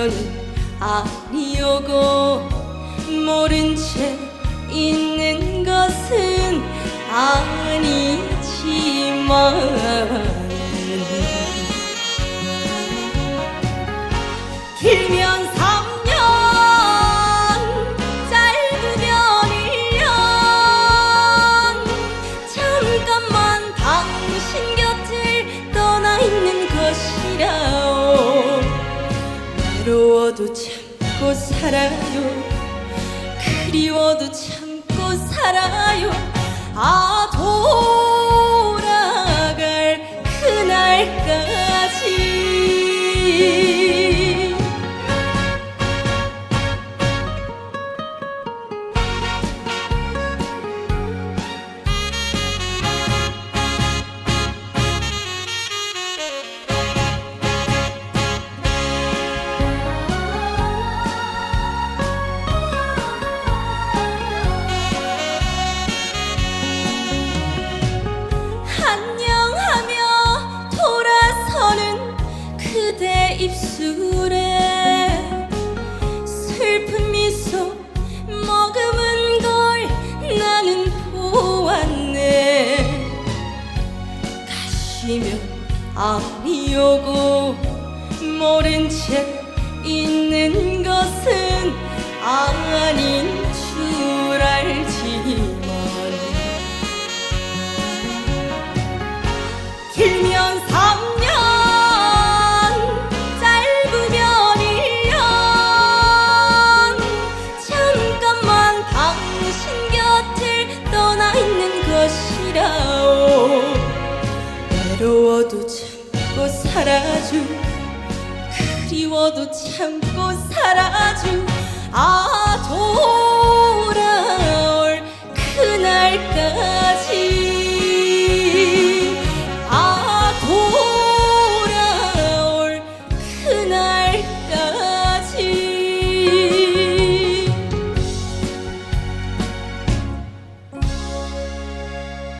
연 아니오고 모른 채 있는 것은 아니지만 길면 당신 곁을 떠나 있는 것이라. 외로워도 참고 살아요. 그리워도 참고 살아요. 아 돌아갈 그날까지 가시면 아니오고 모른 채 있는 것은 외로워도 참고 살아주 그리워도 참고 살아주. 아 돌아올 그날까지